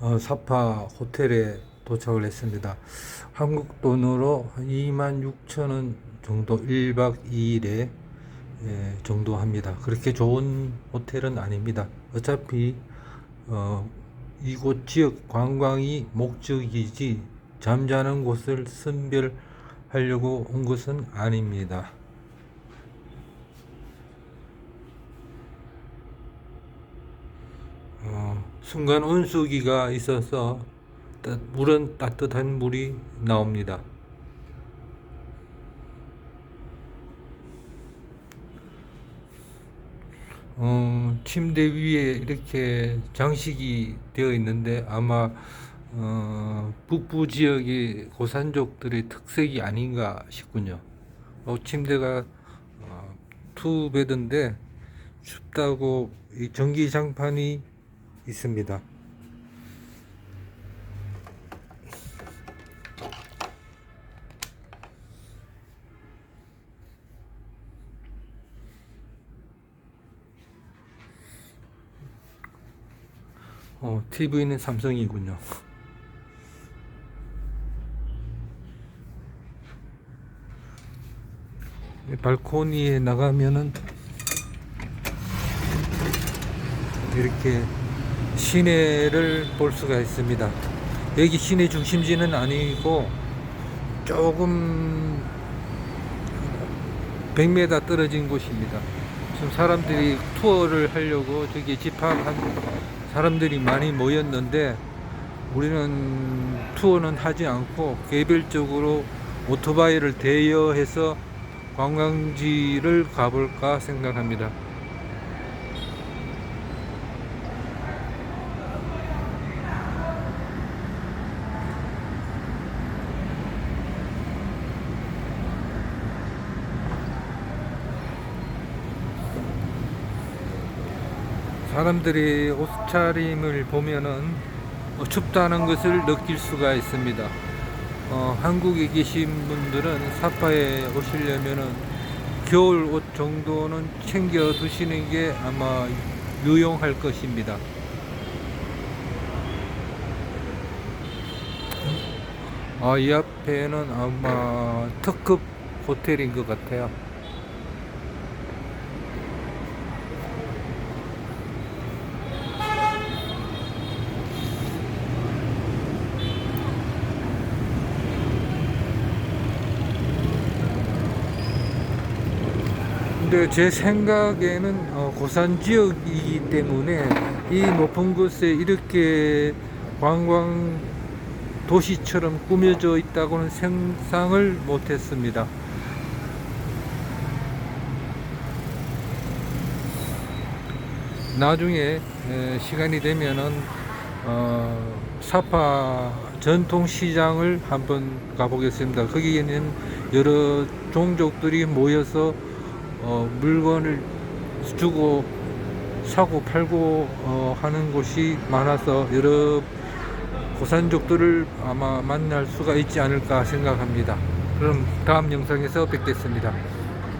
어, 사파 호텔에 도착을 했습니다. 한국 돈으로 26,000원 정도 1박 2일에 예, 정도 합니다. 그렇게 좋은 호텔은 아닙니다. 어차피 어, 이곳 지역 관광이 목적이지 잠자는 곳을 선별하려고 온 것은 아닙니다. 어, 순간 온수기가 있어서 따- 물은 따뜻한 물이 나옵니다. 어, 침대 위에 이렇게 장식이 되어 있는데 아마 어, 북부 지역의 고산족들의 특색이 아닌가 싶군요. 어, 침대가 어, 투베드인데 춥다고 이 전기 장판이 있습니다. 어, TV는 삼성이군요. 이 발코니에 나가면은 이렇게 시내를 볼 수가 있습니다. 여기 시내 중심지는 아니고 조금 100m 떨어진 곳입니다. 지금 사람들이 투어를 하려고 저기 집합한 사람들이 많이 모였는데 우리는 투어는 하지 않고 개별적으로 오토바이를 대여해서 관광지를 가볼까 생각합니다. 사람들이 옷차림을 보면은 어, 춥다는 것을 느낄 수가 있습니다. 어, 한국에 계신 분들은 사파에 오시려면은 겨울 옷 정도는 챙겨 두시는 게 아마 유용할 것입니다. 아, 이 앞에는 아마 특급 호텔인 것 같아요. 근데 제 생각에는 어, 고산 지역이기 때문에 이 높은 곳에 이렇게 관광 도시처럼 꾸며져 있다고는 상상을 못했습니다. 나중에 에, 시간이 되면은 어, 사파 전통시장을 한번 가보겠습니다. 거기에는 여러 종족들이 모여서 어, 물건을 주고 사고 팔고 어, 하는 곳이 많아서 여러 고산족들을 아마 만날 수가 있지 않을까 생각합니다. 그럼 다음 영상에서 뵙겠습니다.